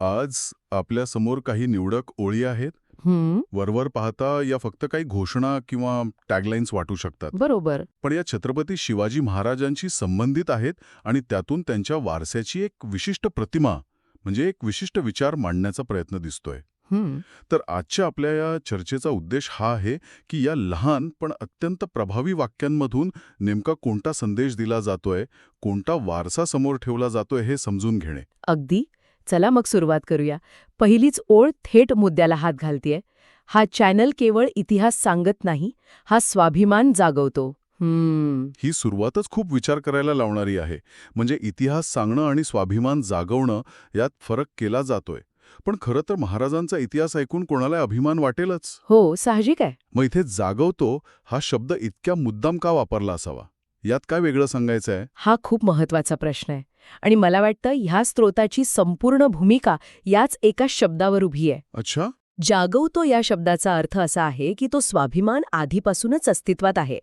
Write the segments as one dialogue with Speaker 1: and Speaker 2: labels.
Speaker 1: आज आपल्यासमोर काही निवडक ओळी आहेत.
Speaker 2: हम्म.
Speaker 1: वरवर पाहता या फक्त काही घोषणा किंवा टॅगलाईन्स वाटू शकतात.
Speaker 2: बरोबर.
Speaker 1: पण या छत्रपती शिवाजी महाराजांशी संबंधित आहेत आणि त्यातून त्यांच्या वारसाची एक विशिष्ट प्रतिमा म्हणजे एक विशिष्ट विचार मांडण्याचा प्रयत्न दिसतोय.
Speaker 2: हम्म.
Speaker 1: तर आजच्या आपल्या या चर्चेचा उद्देश हा आहे की या लहान पण अत्यंत प्रभावी वाक्यांमधून नेमका कोणता संदेश दिला जातोय कोणता वारसा समोर ठेवला जातोय हे समजून घेणे.
Speaker 2: अगदी. चला मग सुरुवात करूया. पहिलीच ओळ थेट मुद्द्याला हात घालतीये. हा चॅनल केवळ इतिहास सांगत नाही हा स्वाभिमान जागवतो. हम्म.
Speaker 1: ही सुरुवातच खूप विचार करायला लावणारी आहे. म्हणजे इतिहास सांगणं आणि स्वाभिमान जागवणं यात फरक केला जातोय. पण खरं तर महाराजांचा इतिहास ऐकून कोणाला अभिमान वाटेलच?
Speaker 2: हो साहजिक आहे.
Speaker 1: मग इथे जागवतो हा शब्द इतक्या मुद्दाम का वापरला असावा? यात काय वेगळं सांगायचं आहे
Speaker 2: हा खूप महत्त्वाचा प्रश्न आहे. आणि मला वाटतं ह्या स्त्रोताची संपूर्ण भूमिका याच एका शब्दावर उभी आहे.
Speaker 1: अच्छा.
Speaker 2: जागवतो या शब्दाचा अर्थ असा आहे की तो स्वाभिमान आधीपासूनच अस्तित्वात आहे.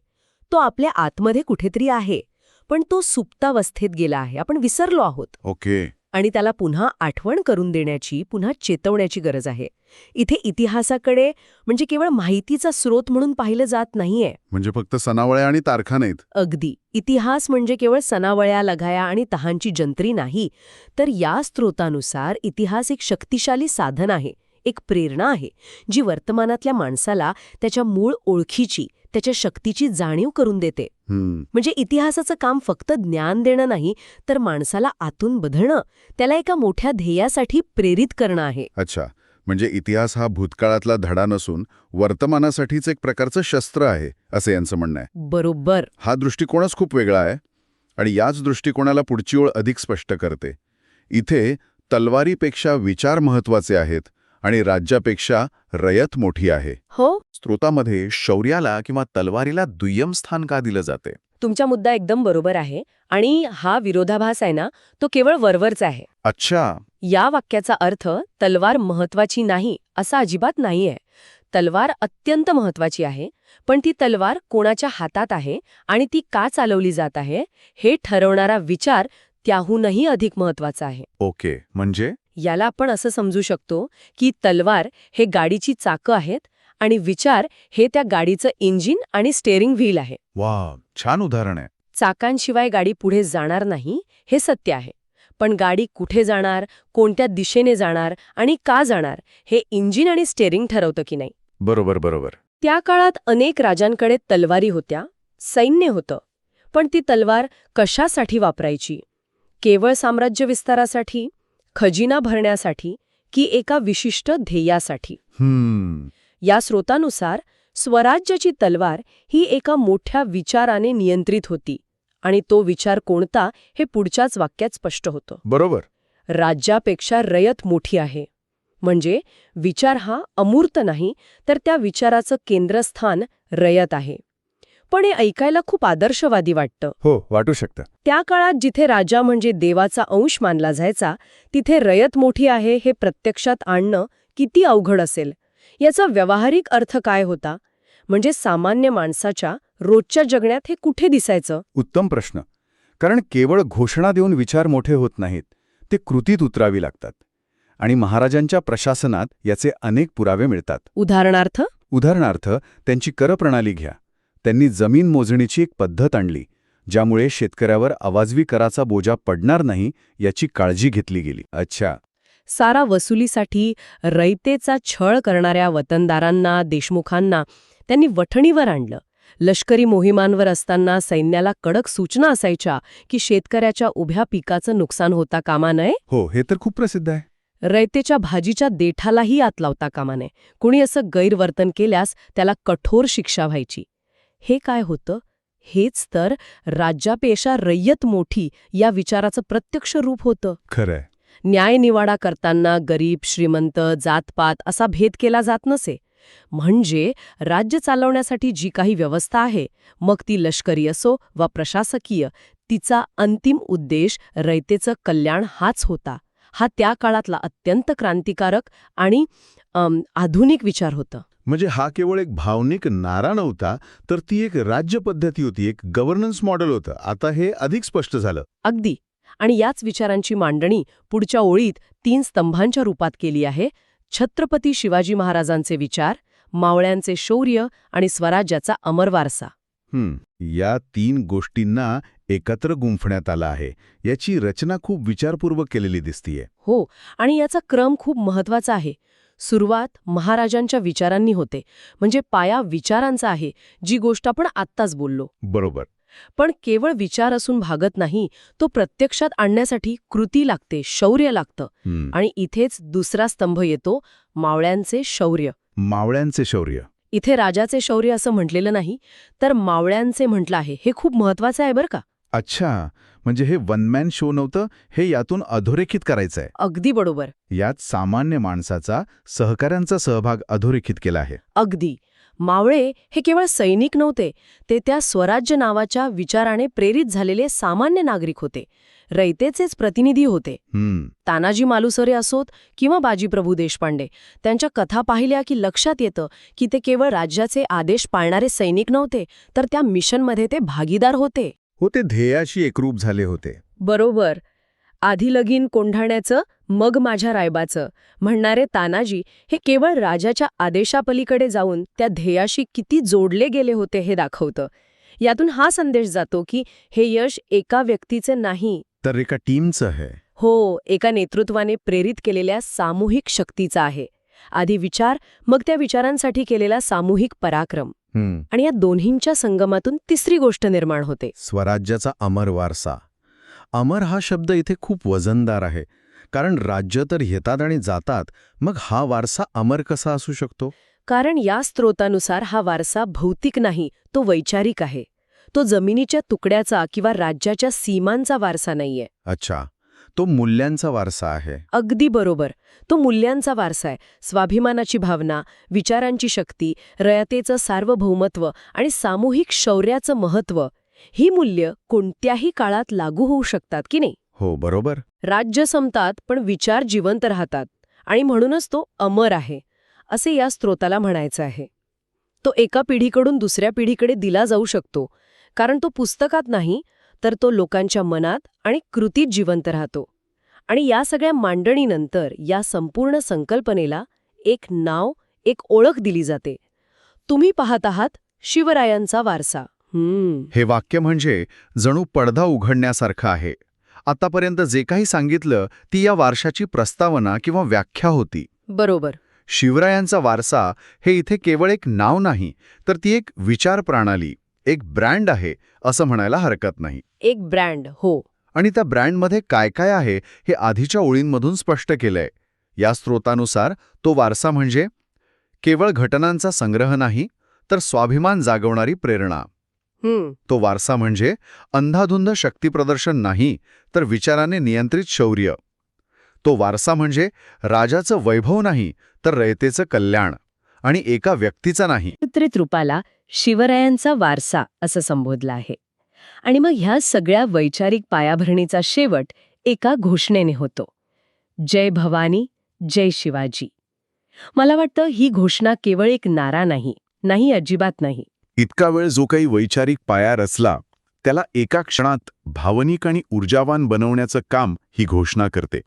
Speaker 2: तो आपल्या आतमध्ये कुठेतरी आहे पण तो सुप्तावस्थेत गेला आहे. आपण विसरलो आहोत.
Speaker 1: ओके.
Speaker 2: आणि त्याला पुन्हा आठवण करून देण्याची पुन्हा चेतवण्याची गरज आहे. इथे इतिहासाकडे म्हणजे केवळ माहितीचा स्रोत म्हणून पाहिलं जात नाहीये.
Speaker 1: म्हणजे फक्त सनावळ्या आणि तारखा नाहीत.
Speaker 2: अगदी. इतिहास म्हणजे केवळ सनावळ्या लगाया आणि तहांची जंत्री नाही. तर या स्रोतानुसार इतिहास एक शक्तिशाली साधन आहे एक प्रेरणा आहे जी वर्तमानातल्या माणसाला त्याच्या मूळ ओळखीची त्याच्या शक्तीची जाणीव करून देते. म्हणजे इतिहासाचं काम फक्त ज्ञान देणं नाही तर माणसाला आतून बधणं त्याला एका मोठ्या ध्येयासाठी प्रेरित करणं आहे.
Speaker 1: अच्छा. म्हणजे इतिहास हा भूतकाळातला धडा नसून वर्तमानासाठीच एक प्रकारचं शस्त्र आहे असं यांचं म्हणणं आहे.
Speaker 2: बरोबर.
Speaker 1: हा दृष्टिकोनच खूप वेगळा आहे आणि याच दृष्टिकोनाला पुढची ओळ अधिक स्पष्ट करते. इथे तलवारीपेक्षा विचार महत्त्वाचे आहेत आणि राज्यापेक्षा रयत मोठी आहे.
Speaker 2: हो.
Speaker 1: स्त्रोतामध्ये शौर्याला किंवा तलवारीला दुय्यम स्थान का दिलं जाते?
Speaker 2: तुमचा मुद्दा एकदम बरोबर आहे आणि हा विरोधाभास आहे ना तो केवळ वरवरचा आहे.
Speaker 1: अच्छा.
Speaker 2: या वाक्याचा अर्थ तलवार महत्वाची नाही असा अजिबात नाहीये. तलवार अत्यंत महत्वाची आहे पण ती तलवार कोणाच्या हातात आहे आणि ती का चालवली जात आहे हे ठरवणारा विचार त्याहूनही अधिक महत्त्वाचा आहे.
Speaker 1: ओके. म्हणजे?
Speaker 2: याला आपण असं समजू शकतो की तलवार हे गाडीची चाकं आहेत आणि विचार हे त्या गाडीचं इंजिन आणि स्टेअरिंग व्हील आहे.
Speaker 1: वा छान उदाहरण आहे.
Speaker 2: चाकांशिवाय गाडी पुढे जाणार नाही हे सत्य आहे. पण गाडी कुठे जाणार कोणत्या दिशेने जाणार आणि का जाणार हे इंजिन आणि स्टेअरिंग ठरवतं की नाही.
Speaker 1: बरोबर बरोबर.
Speaker 2: त्या काळात अनेक राजांकडे तलवारी होत्या सैन्य होतं. पण ती तलवार कशासाठी वापरायची? केवळ साम्राज्य विस्तारासाठी? खजिना भरण्यासाठी की एका विशिष्ट ध्येयासाठी. या स्रोतानुसार स्वराज्याची तलवार ही एका मोठ्या विचाराने नियंत्रित होती आणि तो विचार कोणता हे पुढच्याच वाक्यात स्पष्ट होतं.
Speaker 1: बरोबर.
Speaker 2: राज्यापेक्षा रयत मोठी आहे. म्हणजे विचार हा अमूर्त नाही तर त्या विचाराचं केंद्रस्थान रयत आहे. पण हे ऐकायला खूप आदर्शवादी वाटतं.
Speaker 1: हो वाटू शकतं.
Speaker 2: त्या काळात जिथे राजा म्हणजे देवाचा अंश मानला जायचा तिथे रयत मोठी आहे हे प्रत्यक्षात आणणं किती अवघड असेल. याचा व्यावहारिक अर्थ काय होता? म्हणजे सामान्य माणसाच्या रोजच्या जगण्यात हे कुठे दिसायचं?
Speaker 3: उत्तम प्रश्न. कारण केवळ घोषणा देऊन विचार मोठे होत नाहीत ते कृतीत उतरावी लागतात. आणि महाराजांच्या प्रशासनात याचे अनेक पुरावे मिळतात.
Speaker 2: उदाहरणार्थ?
Speaker 3: उदाहरणार्थ त्यांची करप्रणाली घ्या. त्यांनी जमीन मोजणीची एक पद्धत आणली ज्यामुळे शेतकऱ्यावर अवाजवी कराचा बोजा पडणार नाही याची काळजी घेतली गेली. अच्छा.
Speaker 2: सारा वसुलीसाठी रयतेचा छळ करणाऱ्या वतनदारांना देशमुखांना त्यांनी वठणीवर आणलं. लष्करी मोहिमांवर असताना सैन्याला कडक सूचना असायच्या की शेतकऱ्याच्या उभ्या पिकाचं नुकसान होता कामा नये.
Speaker 3: हो हे तर खूप प्रसिद्ध आहे.
Speaker 2: रयतेच्या भाजीच्या देठालाही आत लावता कामा नये. कुणी असं गैरवर्तन केल्यास त्याला कठोर शिक्षा व्हायची. हे काय होतं? हेच तर राज्यापेक्षा रय्यत मोठी या विचाराचं प्रत्यक्ष रूप होतं.
Speaker 3: खरंय.
Speaker 2: न्यायनिवाडा करताना गरीब श्रीमंत जातपात असा भेद केला जात नसे. म्हणजे राज्य चालवण्यासाठी जी काही व्यवस्था आहे मग ती लष्करी असो वा प्रशासकीय तिचा अंतिम उद्देश रयतेचं कल्याण हाच होता. हा त्या काळातला अत्यंत क्रांतिकारक आणि आधुनिक विचार होता.
Speaker 1: म्हणजे हा केवळ एक भावनिक नारा नव्हता तर ती एक राज्य पद्धती होती एक गव्हर्नन्स मॉडेल होतं. आता हे अधिक स्पष्ट झालं.
Speaker 2: अगदी. आणि याच विचारांची मांडणी पुढच्या ओळीत तीन स्तंभांच्या रूपात केली आहे. छत्रपती शिवाजी महाराजांचे विचार मावळ्यांचे शौर्य आणि स्वराज्याचा अमर वारसा.
Speaker 1: या तीन गोष्टींना एकत्र गुंफण्यात आलं आहे. याची रचना खूप विचारपूर्वक केलेली दिसतीये.
Speaker 2: हो आणि याचा क्रम खूप महत्त्वाचा आहे. सुरुवात महाराजांच्या विचारांनी होते. म्हणजे पाया विचारांचा आहे जी गोष्ट आपण आत्ताच बोललो.
Speaker 1: बरोबर.
Speaker 2: पण केवळ विचार असून भागत नाही तो प्रत्यक्षात आणण्यासाठी कृती लागते शौर्य लागतं. आणि इथेच दुसरा स्तंभ येतो मावळ्यांचे शौर्य.
Speaker 1: मावळ्यांचे शौर्य.
Speaker 2: इथे राजाचे शौर्य असं म्हटलेलं नाही तर मावळ्यांचे म्हटलं आहे. हे खूप महत्वाचं आहे बरं का?
Speaker 1: अच्छा. म्हणजे हे वन मॅन शो नव्हतं हे यातून अधोरेखित करायचंय.
Speaker 2: अगदी बरोबर.
Speaker 1: यात सामान्य माणसाचा सहकाऱ्यांचा सहभाग अधोरेखित केला आहे.
Speaker 2: अगदी. मावळे हे केवळ सैनिक नव्हते ते त्या स्वराज्य नावाच्या विचाराने प्रेरित झालेले सामान्य नागरिक होते. रयतेचेच प्रतिनिधी होते. तानाजी मालुसरे असोत किंवा बाजीप्रभू देशपांडे त्यांच्या कथा पाहिल्या की लक्षात येतं की ते केवळ राज्याचे आदेश पाळणारे सैनिक नव्हते तर त्या मिशनमध्ये ते भागीदार होते.
Speaker 1: हो ते ध्येयाशी एकरूप झाले होते.
Speaker 2: बरोबर. आधी लगीन कोंढाण्याचं मग माझ्या रायबाचं. म्हणणारे तानाजी हे केवळ राजाच्या आदेशापलीकडे जाऊन त्या ध्येयाशी किती जोडले गेले होते हे दाखवतं. यातून हा संदेश जातो की हे यश एका व्यक्तीचे नाही.
Speaker 1: तर एका टीमचं आहे.
Speaker 2: हो एका नेतृत्वाने प्रेरित केलेल्या सामूहिक शक्तीचा आहे. आधी विचार मग त्या विचारांसाठी केलेला सामूहिक पराक्रम. आणि या दोन्हींच्या संगमातून तिसरी गोष्ट निर्माण होते.
Speaker 1: स्वराज्याचा अमर वारसा. अमर हा शब्द इथे खूप वजनदार आहे. कारण राज्य तर येतात आणि जातात मग हा वारसा अमर कसा असू शकतो?
Speaker 2: कारण या स्रोतानुसार हा वारसा भौतिक नाही तो वैचारिक आहे. तो जमिनीच्या तुकड्याचा किंवा राज्याच्या सीमांचा वारसा नाहीये.
Speaker 1: अच्छा. तो मूल्यांचा वारसा आहे.
Speaker 2: अगदी बरोबर. तो मूल्यांचा वारसा आहे. स्वाभिमानाची भावना विचारांची शक्ती रयतेचं सार्वभौमत्व आणि सामूहिक शौर्याचं महत्त्व ही मूल्य कोणत्याही काळात लागू होऊ शकतात की नाही?
Speaker 1: हो बरोबर.
Speaker 2: राज्य संपतात पण विचार जिवंत राहतात आणि म्हणूनच तो अमर आहे असे या स्रोताला म्हणायचं आहे. तो एका पिढीकडून दुसऱ्या पिढीकडे दिला जाऊ शकतो कारण तो पुस्तकात नाही तर तो लोकांच्या मनात आणि कृतीत जिवंत राहतो. आणि या सगळ्या मांडणीनंतर या संपूर्ण संकल्पनेला एक नाव एक ओळख दिली जाते. तुम्ही पाहत आहात शिवरायांचा वारसा. हम्म.
Speaker 1: हे वाक्य म्हणजे जणू पडदा उघडण्यासारखं आहे. आतापर्यंत जे काही सांगितलं ती या वारशाची प्रस्तावना किंवा व्याख्या होती.
Speaker 2: बरोबर.
Speaker 1: शिवरायांचा वारसा हे इथे केवळ एक नाव नाही तर ती एक विचार प्रणाली एक ब्रँड आहे असं म्हणायला हरकत नाही.
Speaker 2: एक ब्रँड हो.
Speaker 1: आणि त्या ब्रँडमध्ये काय काय आहे हे आधीच्या ओळींमधून स्पष्ट केलंय. या स्रोतानुसार तो वारसा म्हणजे केवळ घटनांचा संग्रह नाही तर स्वाभिमान जागवणारी प्रेरणा.
Speaker 2: हम्म.
Speaker 1: तो वारसा म्हणजे अंधाधुंद शक्तीप्रदर्शन नाही तर विचाराने नियंत्रित शौर्य. तो वारसा म्हणजे राजाचं वैभव नाही तर रयतेचं कल्याण. आणि एका व्यक्तीचा नाही.
Speaker 2: चित्रित रूपाला शिवरायांचा वारसा असं संबोधला आहे. आणि मग ह्या सगळ्या वैचारिक पायाभरणीचा शेवट एका घोषणेने होतो. जय भवानी जय शिवाजी. मला वाटतं ही घोषणा केवळ एक नारा नाही नाही अजिबात नाही.
Speaker 1: इतका वेळ जो काही वैचारिक पाया रचला त्याला एका क्षणात भावनिक आणि ऊर्जावान बनवण्याचं काम ही घोषणा करते.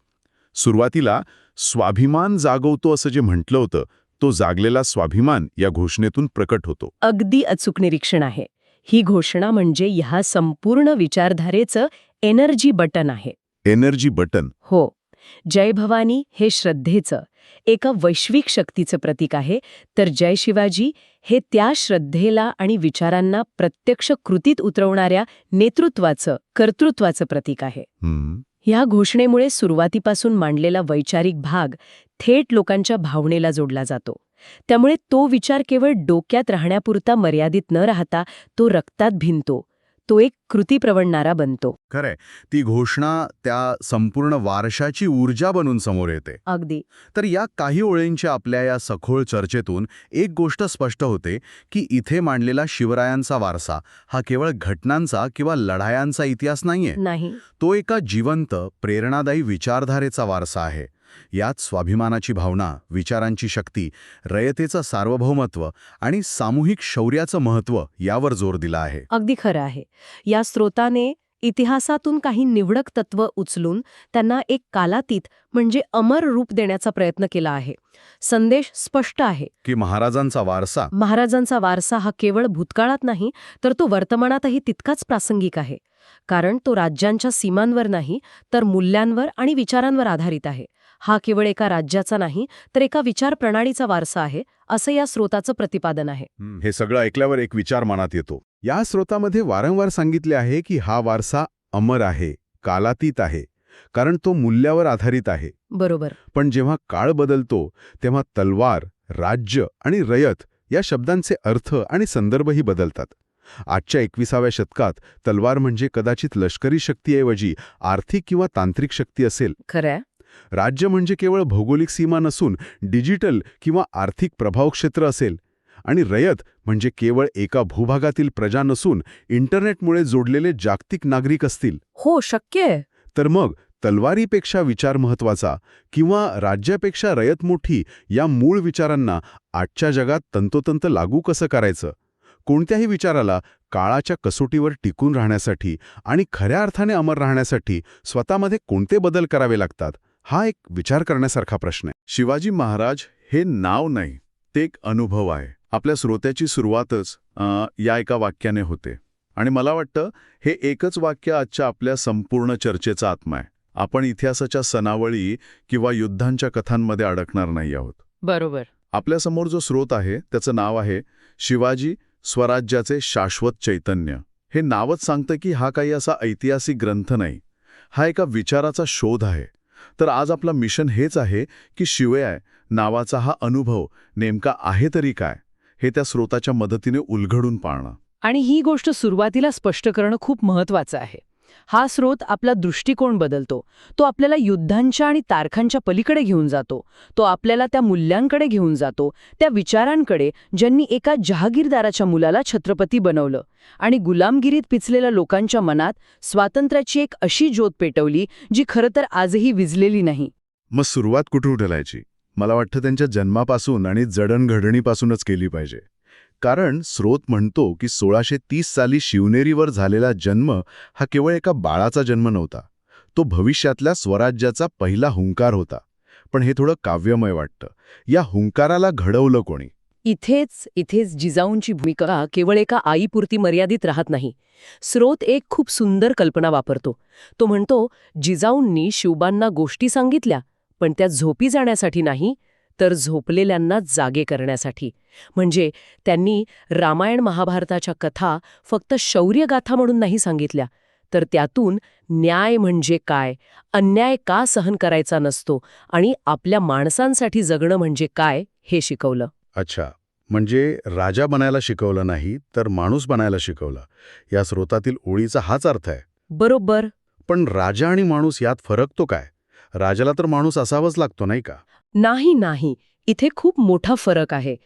Speaker 1: सुरुवातीला स्वाभिमान जागवतो असं जे म्हटलं होतं तो जागलेला स्वाभिमान या घोषणेतून प्रकट होतो.
Speaker 2: अगदी अचूक निरीक्षण आहे. ही घोषणा म्हणजे ह्या संपूर्ण विचारधारेचं एनर्जी बटन आहे.
Speaker 1: Energy button.
Speaker 2: हो. जय भवानी हे श्रद्धेचं एका वैश्विक शक्तीचं प्रतीक आहे. तर जय शिवाजी हे त्या श्रद्धेला आणि विचारांना प्रत्यक्ष कृतीत उतरवणाऱ्या नेतृत्वाचं कर्तृत्वाचं प्रतीक आहे.
Speaker 1: या
Speaker 2: ह्या घोषणेमुळे सुरुवातीपासून मांडलेला वैचारिक भाग थेट लोकांच्या भावनेला जोडला जातो. त्यामुळे तो विचार केवळ डोक्यात राहण्यापुरता मर्यादित न राहता तो रक्तात भिनतो. तो एक कृतीप्रवणणारा बनतो.
Speaker 1: खरंय. ती घोषणा त्या संपूर्ण वारशाची ऊर्जा बनून समोर येते.
Speaker 2: अगदी.
Speaker 1: तर या काही ओळींच्या आपल्या या सखोल चर्चेतून एक गोष्ट स्पष्ट होते की इथे मांडलेला शिवरायांचा वारसा हा केवळ घटनांचा किंवा लढायांचा इतिहास नाहीये.
Speaker 2: नाही.
Speaker 1: तो एका जिवंत प्रेरणादायी विचारधारेचा वारसा आहे. यात स्वाभिमानाची भावना विचारांची शक्ती रयतेचं सार्वभौमत्व आणि सामूहिक शौर्याचं महत्त्व यावर जोर दिला आहे.
Speaker 2: अगदी खरं आहे. या स्रोताने इतिहासातून काही निवडक तत्व उचलून त्यांना एक कालातीत म्हणजे अमर रूप देण्याचा प्रयत्न केला आहे. संदेश स्पष्ट आहे.
Speaker 1: की महाराजांचा वारसा.
Speaker 2: महाराजांचा वारसा हा केवळ भूतकाळात नाही तर तो वर्तमानातही तितकाच प्रासंगिक आहे. कारण तो राज्यांच्या सीमांवर नाही तर मूल्यांवर आणि विचारांवर आधारित आहे. हा केवळ एका राज्याचा नाही तर एका विचार प्रणालीचा वारसा आहे असं या स्रोताचं प्रतिपादन आहे.
Speaker 1: हे सगळं ऐकल्यावर एक विचार मनात येतो. या स्रोतामध्ये वारंवार सांगितले आहे की हा वारसा अमर आहे कालातीत आहे कारण तो मूल्यावर आधारित आहे.
Speaker 2: बरोबर.
Speaker 1: पण जेव्हा काळ बदलतो तेव्हा तलवार राज्य आणि रयत या शब्दांचे अर्थ आणि संदर्भही बदलतात. आजच्या एकविसाव्या शतकात तलवार म्हणजे कदाचित लष्करी शक्तीऐवजी आर्थिक किंवा तांत्रिक शक्ती असेल.
Speaker 2: खरंय.
Speaker 1: राज्य म्हणजे केवळ भौगोलिक सीमा नसून डिजिटल किंवा आर्थिक प्रभावक्षेत्र असेल. आणि रयत म्हणजे केवळ एका भूभागातील प्रजा नसून इंटरनेटमुळे जोडलेले जागतिक नागरिक असतील.
Speaker 2: हो शक्य आहे.
Speaker 1: तर मग तलवारीपेक्षा विचार महत्त्वाचा किंवा राज्यापेक्षा रयत मोठी या मूळ विचारांना आजच्या जगात तंतोतंत लागू कसं करायचं? कोणत्याही विचाराला काळाच्या कसोटीवर टिकून राहण्यासाठी आणि खऱ्या अर्थाने अमर राहण्यासाठी स्वतःमध्ये कोणते बदल करावे लागतात? हा एक विचार करण्यासारखा प्रश्न आहे. शिवाजी महाराज हे नाव नाही ते एक अनुभव आहे. आपल्या श्रोत्याची सुरुवातच या एका वाक्याने होते. आणि मला वाटतं हे एकच वाक्य आजच्या आपल्या संपूर्ण चर्चेचा आत्मा आहे. आपण इतिहासाच्या सणावळी किंवा युद्धांच्या कथांमध्ये अडकणार नाही आहोत.
Speaker 2: बरोबर.
Speaker 1: आपल्यासमोर जो स्रोत आहे त्याचं नाव आहे शिवाजी स्वराज्याचे शाश्वत चैतन्य. हे नावच सांगतं की हा काही असा ऐतिहासिक ग्रंथ नाही. हा एका विचाराचा शोध आहे. तर आज आपला मिशन हेच आहे की शिवयाय नावाचा हा अनुभव नेमका आहे तरी काय? हे त्या स्रोताच्या मदतीने उलघडून पाळणं.
Speaker 4: आणि ही गोष्ट सुरुवातीला स्पष्ट करणं खूप महत्वाचं आहे. हा स्रोत आपला दृष्टिकोन बदलतो. तो आपल्याला युद्धांच्या आणि तारखांच्या पलीकडे घेऊन जातो. तो आपल्याला त्या मूल्यांकडे घेऊन जातो. त्या विचारांकडे ज्यांनी एका जहागीरदाराच्या मुलाला छत्रपती बनवलं. आणि गुलामगिरीत पिचलेल्या लोकांच्या मनात स्वातंत्र्याची एक अशी ज्योत पेटवली जी खरं तर आजही विजलेली नाही.
Speaker 1: मग सुरुवात कुठून उठलायची? मला वाटतं त्यांच्या जन्मापासून आणि जडणघडणीपासूनच केली पाहिजे. कारण स्रोत म्हणतो की सोळाशे तीस साली शिवनेरीवर झालेला जन्म हा केवळ एका बाळाचा जन्म नव्हता. तो भविष्यातल्या स्वराज्याचा पहिला हुंकार होता. पण हे थोडं काव्यमय वाटतं. या हुंकाराला घडवलं कोणी?
Speaker 2: इथेच इथेच जिजाऊंची भूमिका केवळ एका आईपुरती मर्यादित राहत नाही. स्रोत एक खूप सुंदर कल्पना वापरतो. तो म्हणतो जिजाऊंनी शिवबांना गोष्टी सांगितल्या पण त्या झोपी जाण्यासाठी नाही तर झोपलेल्यांना जागे करण्यासाठी. म्हणजे त्यांनी रामायण महाभारताच्या कथा फक्त शौर्यगाथा म्हणून नाही सांगितल्या तर त्यातून न्याय म्हणजे काय अन्याय का सहन करायचा नसतो आणि आपल्या माणसांसाठी जगणं म्हणजे काय हे शिकवलं.
Speaker 1: अच्छा म्हणजे राजा बनायला शिकवलं नाही तर माणूस बनायला शिकवलं. या स्रोतातील ओळीचा हाच अर्थ आहे.
Speaker 2: बरोबर.
Speaker 1: पण राजा आणि माणूस यात फरक तो काय? राजाला तर माणूस असावाच लागतो नाही का?
Speaker 2: नाही नाही. इथे खूप मोठा फरक आहे.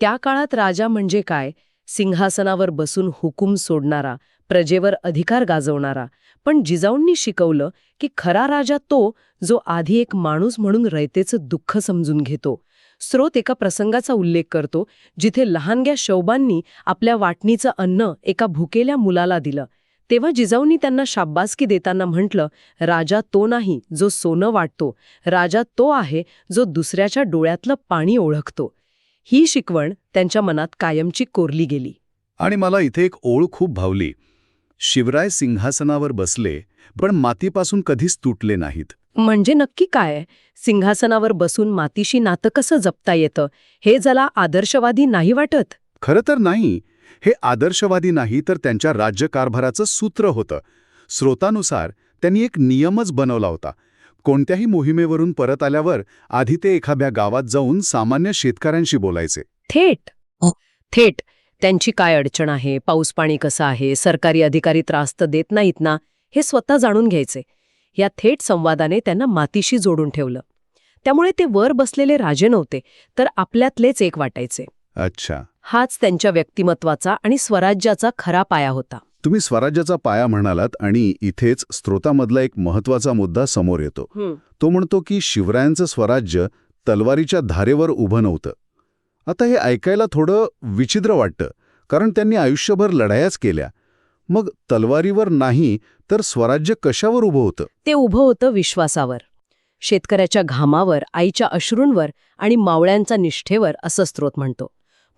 Speaker 2: त्या काळात राजा म्हणजे काय? सिंहासनावर बसून हुकूम सोडणारा प्रजेवर अधिकार गाजवणारा. पण जिजाऊंनी शिकवलं की खरा राजा तो जो आधी एक माणूस म्हणून रयतेचं दुःख समजून घेतो. स्रोत एका प्रसंगाचा उल्लेख करतो जिथे लहानग्या शौबांनी आपल्या वाटणीचं अन्न एका भुकेल्या मुलाला दिलं. तेव्हा जिजाऊंनी त्यांना शाब्बासकी देताना म्हटलं राजा तो नाही जो सोनं वाटतो. राजा तो आहे जो दुसऱ्याच्या डोळ्यातलं पाणी ओळखतो. ही शिकवण त्यांच्या मनात कायमची कोरली गेली.
Speaker 5: आणि मला इथे एक ओळ खूप भावली. शिवराय सिंहासनावर बसले पण मातीपासून कधीच तुटले नाहीत.
Speaker 2: म्हणजे नक्की काय? सिंहासनावर बसून मातीशी नातं कसं जपता येतं? हे जला आदर्शवादी नाही वाटत?
Speaker 5: खरं तर नाही. हे आदर्शवादी नाही तर त्यांच्या राज्यकारभाराचं सूत्र होतं. स्रोतानुसार त्यांनी एक नियमच बनवला होता. कोणत्याही मोहिमेवरून परत आल्यावर आधी ते एखाद्या गावात जाऊन सामान्य शेतकऱ्यांशी बोलायचे.
Speaker 2: थेट. थेट. त्यांची काय अडचण आहे? पाऊस पाणी कसं आहे? सरकारी अधिकारी त्रास तर देत नाहीत ना? हे स्वतः जाणून घ्यायचे. या थेट संवादाने त्यांना मातीशी जोडून ठेवलं. त्यामुळे ते वर बसलेले राजे नव्हते तर आपल्यातलेच एक वाटायचे.
Speaker 5: अच्छा.
Speaker 2: हाच त्यांच्या व्यक्तिमत्वाचा आणि स्वराज्याचा खरा पाया होता.
Speaker 5: तुम्ही स्वराज्याचा पाया म्हणालात आणि इथेच स्त्रोतामधला एक महत्त्वाचा मुद्दा समोर येतो. तो म्हणतो की शिवरायांचं स्वराज्य तलवारीच्या धारेवर उभं नव्हतं. आता हे ऐकायला थोडं विचित्र वाटतं कारण त्यांनी आयुष्यभर लढायाच केल्या. मग तलवारीवर नाही तर स्वराज्य कशावर उभं होतं?
Speaker 2: ते उभं होतं विश्वासावर. शेतकऱ्याच्या घामावर आईच्या अश्रूंवर आणि मावळ्यांचा निष्ठेवर असं स्त्रोत म्हणतो.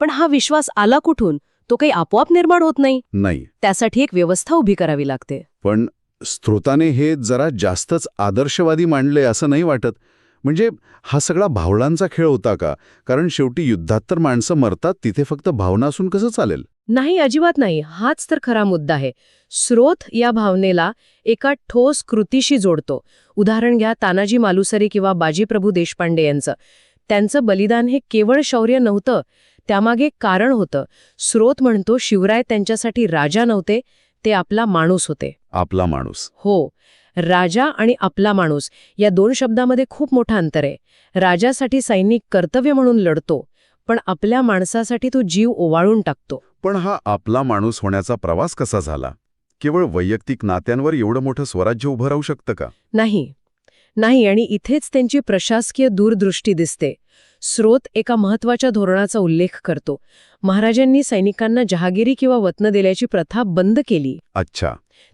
Speaker 2: पण हा विश्वास आला कुठून? तो काही आपोआप निर्माण होत नाही.
Speaker 5: नाही.
Speaker 2: त्यासाठी एक व्यवस्था उभी करावी लागते.
Speaker 5: पण स्त्रोताने हे जरा जास्तच आदर्शवादी मांडले असं नाही वाटत. म्हणजे हा सगळा भावनांचा खेळ होता का? कारण शेवटी युद्धात तर माणसं मरतात तिथे फक्त भावना असून कसं चालेल?
Speaker 2: नाही अजिबात नाही. हाच तर खरा मुद्दा आहे. स्रोत या भावनेला एका ठोस कृतीशी जोडतो. उदाहरण घ्या तानाजी मालुसरे किंवा बाजीप्रभू देशपांडे यांचं. त्यांचं बलिदान हे केवळ शौर्य नव्हतं त्यामागे कारण होतं. स्रोत म्हणतो शिवराय त्यांच्यासाठी राजा नव्हते ते आपला माणूस होते.
Speaker 5: आपला माणूस.
Speaker 2: हो. राजा आणि आपला माणूस या दोन शब्दामध्ये खूप मोठं अंतर आहे. राजासाठी सैनिक कर्तव्य म्हणून लढतो पण आपल्या माणसासाठी तो जीव ओवाळून टाकतो.
Speaker 5: पण हा आपला माणूस होण्याचा प्रवास कसा झाला? केवळ वैयक्तिक नात्यांवर एवढं मोठं स्वराज्य उभं राहू शकतं का?
Speaker 2: नाही. नाही आणि इथेच त्यांची प्रशासकीय दूरदृष्टी दिसते. स्रोत एका महत्त्वाच्या धोरणाचा उल्लेख करतो. महाराजांनी सैनिकांना जहागिरी किंवा वतन दिल्याची प्रथा बंद केली.
Speaker 5: अच्छा.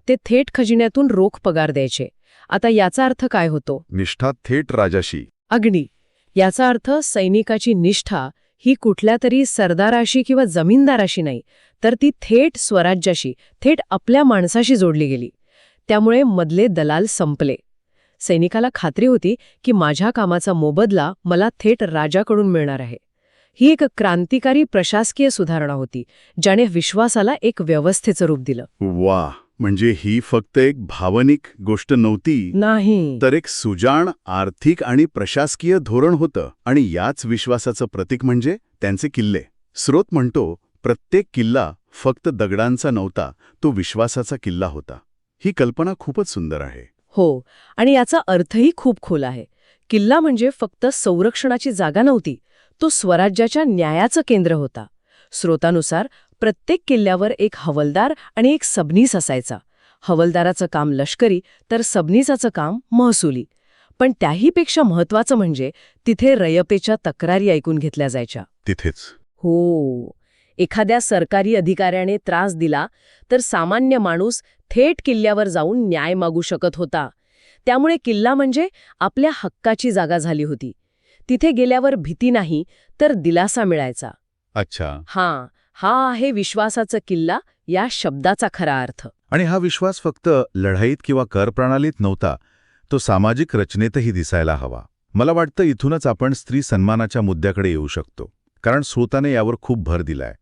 Speaker 2: ते थेट खजिन्यातून रोख पगार द्यायचे. आता याचा अर्थ काय होतो?
Speaker 5: निष्ठा थेट राजाशी.
Speaker 2: अगदी याचा अर्थ सैनिकाची निष्ठा ही कुठल्या तरी सरदाराशी किंवा जमीनदाराशी नाही तर ती थेट स्वराज्याशी थेट आपल्या माणसाशी जोडली गेली. त्यामुळे मधले दलाल संपले. सैनिकाला खात्री होती की माझ्या कामाचा मोबदला मला थेट राजाकडून मिळणार आहे. ही एक क्रांतिकारी प्रशासकीय सुधारणा होती ज्याने विश्वासाला एक व्यवस्थेचं रूप दिलं.
Speaker 5: वा म्हणजे ही फक्त एक भावनिक गोष्ट नव्हती
Speaker 2: नाही.
Speaker 5: तर एक सुजाण आर्थिक आणि प्रशासकीय धोरण होतं. आणि याच विश्वासाचं प्रतीक म्हणजे त्यांचे किल्ले. स्रोत म्हणतो प्रत्येक किल्ला फक्त दगडांचा नव्हता तो विश्वासाचा किल्ला होता. ही कल्पना खूपच सुंदर आहे.
Speaker 2: हो आणि याचा अर्थही खूप खोल आहे. किल्ला म्हणजे फक्त संरक्षणाची जागा नव्हती तो स्वराज्याच्या न्यायाचं केंद्र होता. स्रोतानुसार प्रत्येक किल्ल्यावर एक हवलदार आणि एक सबनीस असायचा. हवलदाराचं काम लष्करी तर सबनीसाचं काम महसुली. पण त्याहीपेक्षा महत्वाचं म्हणजे तिथे रयपेच्या तक्रारी ऐकून घेतल्या जायच्या.
Speaker 5: तिथेच.
Speaker 2: हो एखाद्या सरकारी अधिकाऱ्याने त्रास दिला तर सामान्य माणूस थेट किल्ल्यावर जाऊन न्याय मागू शकत होता. त्यामुळे किल्ला म्हणजे आपल्या हक्काची जागा झाली होती. तिथे गेल्यावर भीती नाही तर दिलासा मिळायचा.
Speaker 5: अच्छा.
Speaker 2: हां हा आहे विश्वासाचा किल्ला या शब्दाचा खरा अर्थ.
Speaker 1: आणि हा विश्वास फक्त लढाईत किंवा कर प्रणालीत नव्हता तो सामाजिक रचनेतही दिसायला हवा. मला वाटतं इथूनच आपण स्त्री सन्मानाच्या मुद्द्याकडे येऊ शकतो कारण स्रोताने यावर खूप भर दिलाय.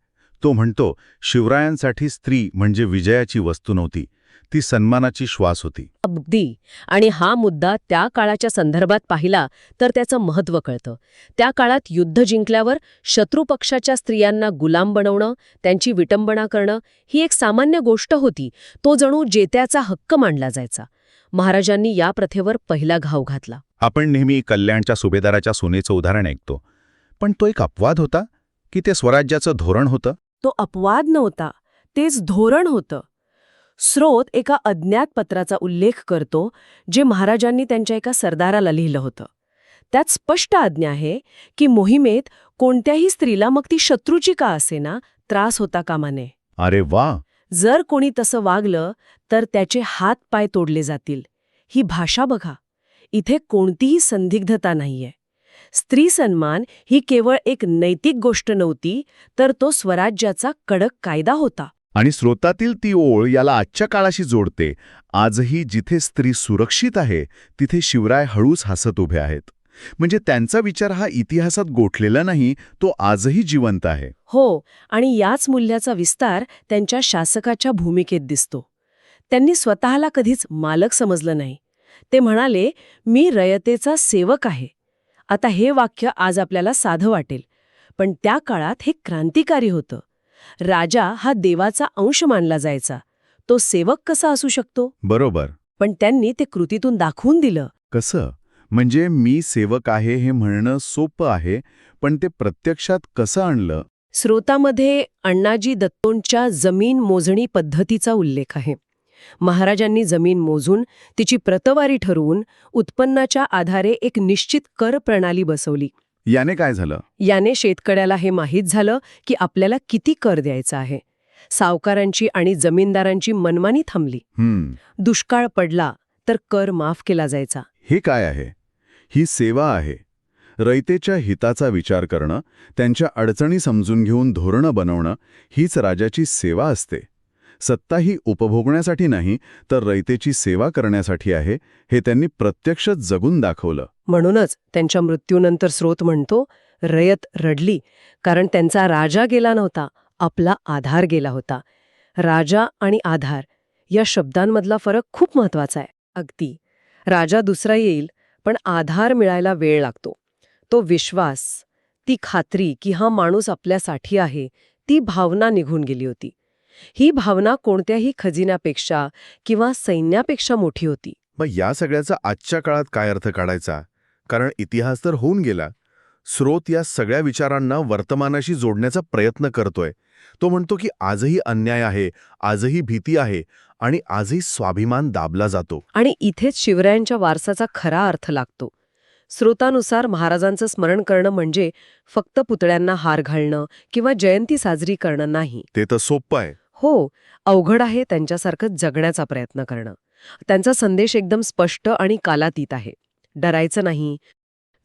Speaker 1: तो म्हणतो शिवरायांसाठी स्त्री म्हणजे विजयाची वस्तू नव्हती ती सन्मानाची श्वास होती.
Speaker 2: अगदी. आणि हा मुद्दा त्या काळाच्या संदर्भात पाहिला तर त्याचं महत्त्व कळतं. त्या काळात युद्ध जिंकल्यावर शत्रुपक्षाच्या स्त्रियांना गुलाम बनवणं त्यांची विटंबना करणं ही एक सामान्य गोष्ट होती. तो जणू जेत्याचा हक्क मानला जायचा. महाराजांनी या प्रथेवर पहिला घाव घातला.
Speaker 1: आपण नेहमी कल्याणच्या सुभेदाराच्या सोनेचं उदाहरण ऐकतो. पण तो एक अपवाद होता? की ते स्वराज्याचं धोरण होतं?
Speaker 2: तो अपवाद नव्हता. तेच धोरण होतं. स्रोत एका अज्ञात पत्राचा उल्लेख करतो जे महाराजांनी त्यांच्या एका सरदाराला लिहिलं होतं. त्यात स्पष्ट आज्ञा आहे की मोहिमेत कोणत्याही स्त्रीला मग ती शत्रूची का असेना त्रास होता कामा नये.
Speaker 1: अरे वा!
Speaker 2: जर कोणी तसं वागलं तर त्याचे हात पाय तोडले जातील. ही भाषा बघा. इथे कोणतीही संदिग्धता नाहीये. स्त्री सन्मान ही केवळ एक नैतिक गोष्ट नव्हती तर तो स्वराज्याचा कडक कायदा होता.
Speaker 1: आणि स्रोतातील ती ओळ याला आजच्या काळाशी जोडते. आजही जिथे स्त्री सुरक्षित आहे तिथे शिवराय हळूच हसत उभे आहेत. म्हणजे त्यांचा विचार हा इतिहासात गोठलेला नाही तो आजही जिवंत आहे.
Speaker 2: हो आणि याच मूल्याचा विस्तार त्यांच्या शासकाच्या भूमिकेत दिसतो. त्यांनी स्वतःला कधीच मालक समजलं नाही. ते म्हणाले मी रयतेचा सेवक आहे. आता हे वाक्य आज आपल्याला साधं वाटेल. पण त्या काळात हे क्रांतिकारी होतं. राजा हा देवाचा अंश मानला जायचा. तो सेवक कसा असू शकतो?
Speaker 1: बरोबर.
Speaker 2: पण त्यांनी ते कृतीतून दाखवून दिलं.
Speaker 1: कसं? म्हणजे मी सेवक आहे हे म्हणणं सोपं आहे पण ते प्रत्यक्षात कसं आणलं?
Speaker 2: स्रोतामध्ये अण्णाजी दत्तोंच्या जमीन मोजणी पद्धतीचा उल्लेख आहे. महाराजांनी जमीन मोजून तिची प्रतवारी ठरवून उत्पन्नाच्या आधारे एक निश्चित कर प्रणाली बसवली.
Speaker 1: याने काय झालं?
Speaker 2: याने शेतकऱ्याला हे माहीत झालं की आपल्याला किती कर द्यायचा आहे. सावकारांची आणि जमीनदारांची मनमानी थांबली.
Speaker 1: हम्म.
Speaker 2: दुष्काळ पडला तर कर माफ केला जायचा.
Speaker 1: हे काय आहे? ही सेवा आहे. रयतेच्या हिताचा विचार करणं त्यांच्या अडचणी समजून घेऊन धोरणं बनवणं हीच राजाची सेवा असते. सत्ता ही उपभोगण्यासाठी नाही तर रयतेची सेवा करण्यासाठी आहे हे त्यांनी प्रत्यक्ष जगून दाखवलं.
Speaker 2: म्हणूनच त्यांच्या मृत्यूनंतर स्रोत म्हणतो रयत रडली कारण त्यांचा राजा गेला नव्हता आपला आधार गेला होता. राजा आणि आधार या शब्दांमधला फरक खूप महत्त्वाचा आहे. अगदी. राजा दुसरा येईल पण आधार मिळायला वेळ लागतो. तो विश्वास ती खात्री की हा माणूस आपल्यासाठी आहे ती भावना निघून गेली होती. ही भावना कोणत्याही खजिन्यापेक्षा किंवा सैन्यापेक्षा मोठी होती.
Speaker 1: मग या सगळ्याचा आजच्या काळात काय अर्थ काढायचा? कारण इतिहास तर होऊन गेला. स्रोत या सगळ्या विचारांना वर्तमानाशी जोडण्याचा प्रयत्न करतोय. तो म्हणतो की आजही अन्याय आहे आजही भीती आहे आणि आजही स्वाभिमान दाबला जातो.
Speaker 2: आणि इथेच शिवरायांच्या वारसाचा खरा अर्थ लागतो. स्रोतानुसार महाराजांचं स्मरण करणं म्हणजे फक्त पुतळ्यांना हार घालणं किंवा जयंती साजरी करणं नाही.
Speaker 1: ते तर सोप्पं आहे.
Speaker 2: हो अवघड आहे त्यांच्यासारखं जगण्याचा प्रयत्न करणं. त्यांचा संदेश एकदम स्पष्ट आणि कालातीत आहे. डरायचं नाही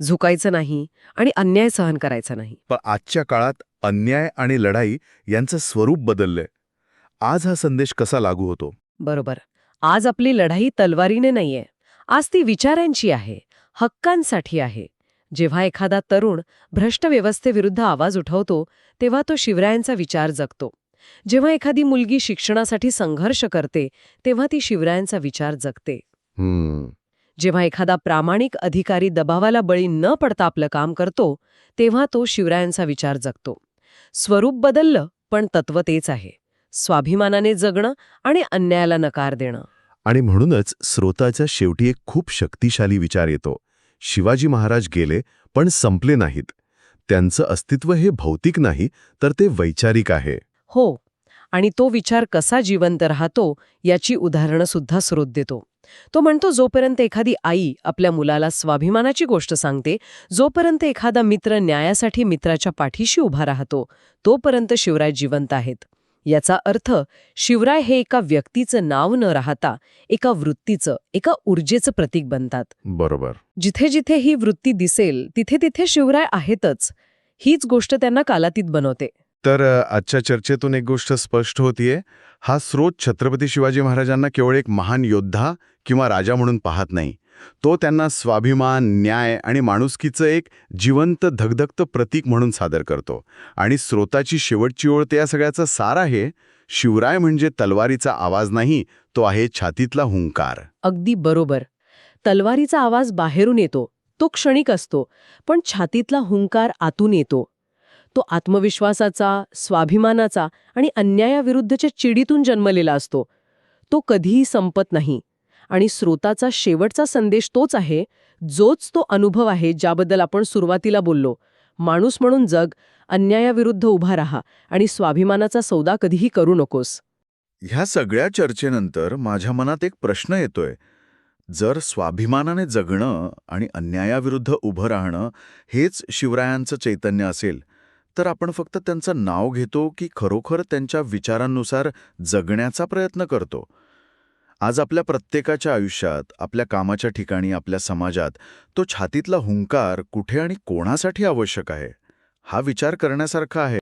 Speaker 2: झुकायचं नाही आणि अन्याय सहन करायचा नाही.
Speaker 1: पण आजच्या काळात अन्याय आणि लढाई यांचं स्वरूप बदललंय. आज हा संदेश कसा लागू होतो?
Speaker 2: बरोबर. आज आपली लढाई तलवारीने नाहीये. आज ती विचारांची आहे हक्कांसाठी आहे. जेव्हा एखादा तरुण भ्रष्ट व्यवस्थेविरुद्ध आवाज उठवतो तेव्हा तो शिवरायांचा विचार जगतो. जेव्हा एखादी मुलगी शिक्षणासाठी संघर्ष करते तेव्हा ती शिवरायांचा विचार जगते. जेव्हा एखादा प्रामाणिक अधिकारी दबावाला बळी न पडता आपलं काम करतो तेव्हा तो शिवरायांचा विचार जगतो. स्वरूप बदललं पण तत्व तेच आहे. स्वाभिमानाने जगणं आणि अन्यायाला नकार देणं.
Speaker 1: आणि म्हणूनच स्रोताच्या शेवटी एक खूप शक्तिशाली विचार येतो. शिवाजी महाराज गेले पण संपले नाहीत. त्यांचं अस्तित्व हे भौतिक नाही तर ते वैचारिक आहे.
Speaker 2: हो आणि तो विचार कसा जिवंत राहतो याची उदाहरणं सुद्धा स्रोत देतो. तो म्हणतो जोपर्यंत एखादी आई आपल्या मुलाला स्वाभिमानाची गोष्ट सांगते जोपर्यंत एखादा मित्र न्यायासाठी मित्राच्या पाठीशी उभा राहतो तोपर्यंत शिवराय जिवंत आहेत. याचा अर्थ शिवराय हे एका व्यक्तीचं नाव न राहता एका वृत्तीचं एका ऊर्जेचं प्रतीक बनतात.
Speaker 1: बरोबर.
Speaker 2: जिथे जिथे ही वृत्ती दिसेल तिथे तिथे शिवराय आहेतच. हीच गोष्ट त्यांना कालातीत बनवते.
Speaker 1: तर आजच्या चर्चेतून एक गोष्ट स्पष्ट होतीये. हा स्रोत छत्रपती शिवाजी महाराजांना केवळ एक महान योद्धा किंवा राजा म्हणून पाहत नाही. तो त्यांना स्वाभिमान न्याय आणि माणुसकीचं एक जिवंत धगधगत प्रतीक म्हणून सादर करतो. आणि स्रोताची शेवटची ओळ त्या या सगळ्याचा सार आहे. शिवराय म्हणजे तलवारीचा आवाज नाही तो आहे छातीतला हुंकार.
Speaker 2: अगदी बरोबर. तलवारीचा आवाज बाहेरून येतो तो क्षणिक असतो पण छातीतला हुंकार आतून येतो. तो आत्मविश्वासाचा स्वाभिमानाचा आणि अन्यायाविरुद्धच्या चिडीतून जन्मलेला असतो. तो कधीही संपत नाही आणि स्रोताचा शेवटचा संदेश तोच आहे जोच तो अनुभव आहे ज्याबद्दल आपण सुरुवातीला बोललो. माणूस म्हणून जग अन्यायाविरुद्ध उभा राहा आणि स्वाभिमानाचा सौदा कधीही करू नकोस.
Speaker 1: ह्या सगळ्या चर्चेनंतर माझ्या मनात एक प्रश्न येतोय. जर स्वाभिमानाने जगणं आणि अन्यायाविरुद्ध उभं राहणं हेच शिवरायांचं चैतन्य असेल तर आपण फक्त त्यांचं नाव घेतो की खरोखर त्यांच्या विचारांनुसार जगण्याचा प्रयत्न करतो. आज आपल्या प्रत्येकाच्या आयुष्यात आपल्या कामाच्या ठिकाणी आपल्या समाजात तो छातीतला हुंकार कुठे आणि कोणासाठी आवश्यक आहे? हा विचार करण्यासारखा आहे.